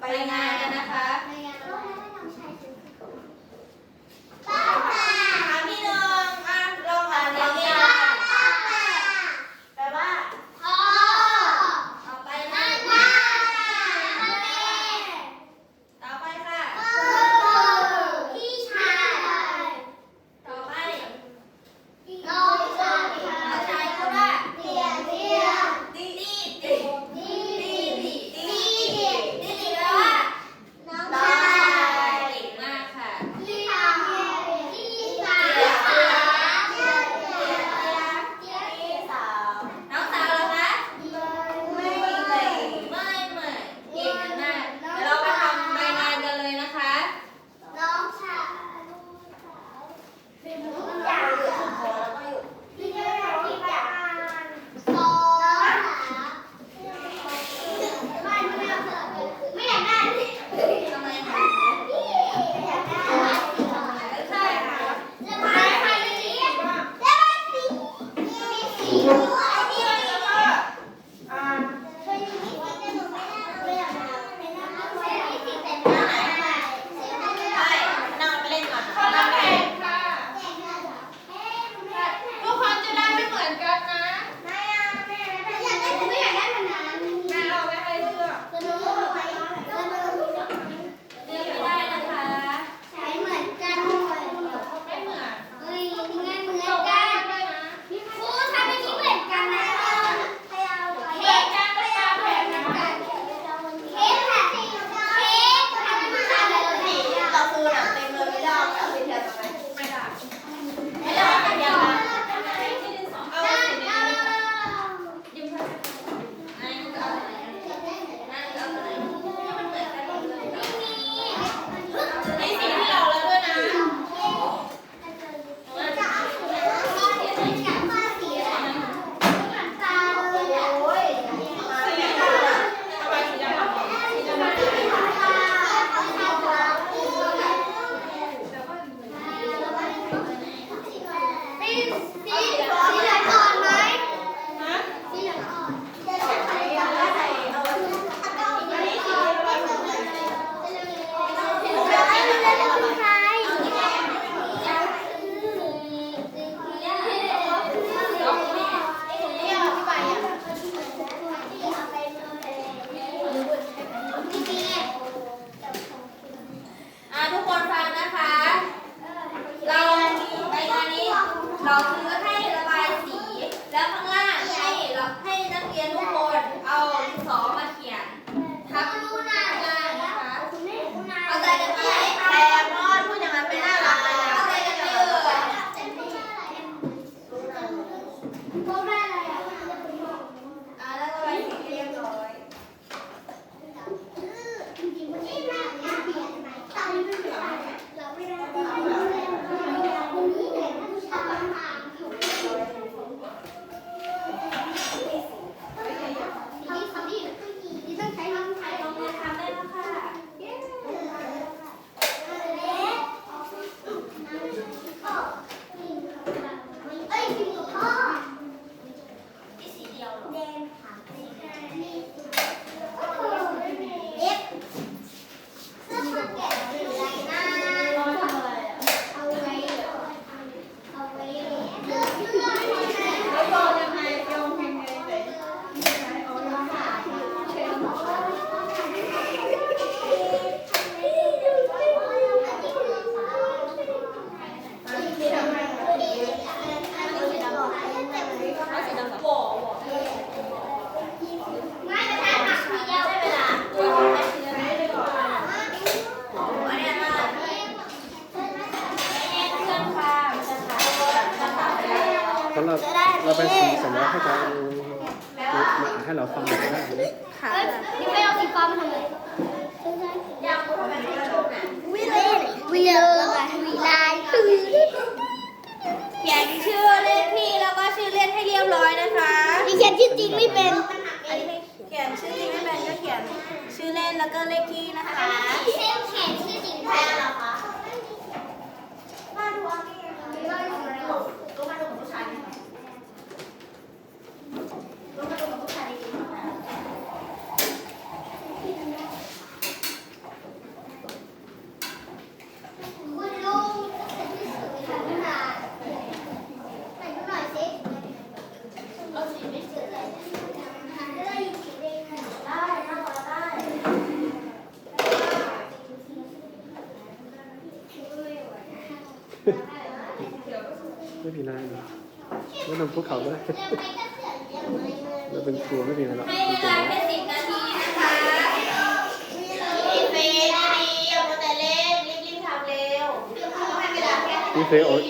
ไปงานกันนะคะ 好吃 สำหราเราเป็นสีสัญลักษณ์ให้เขามาให้เราฟังได้ ค่ะนี่ไม่เอาสีฟ้ามาทำไม We live. We live. ไม่มีน้ำแล้วนำพวกเขาด้วยเราเป็นครัวไม่มีอะไรหรอกให้เวลาแค่สิบนาทีนะคะรีบไปรีบเอาแต่เล่นรีบๆทำเร็วให้เวลาแค่สิบเฟยโอ๊ต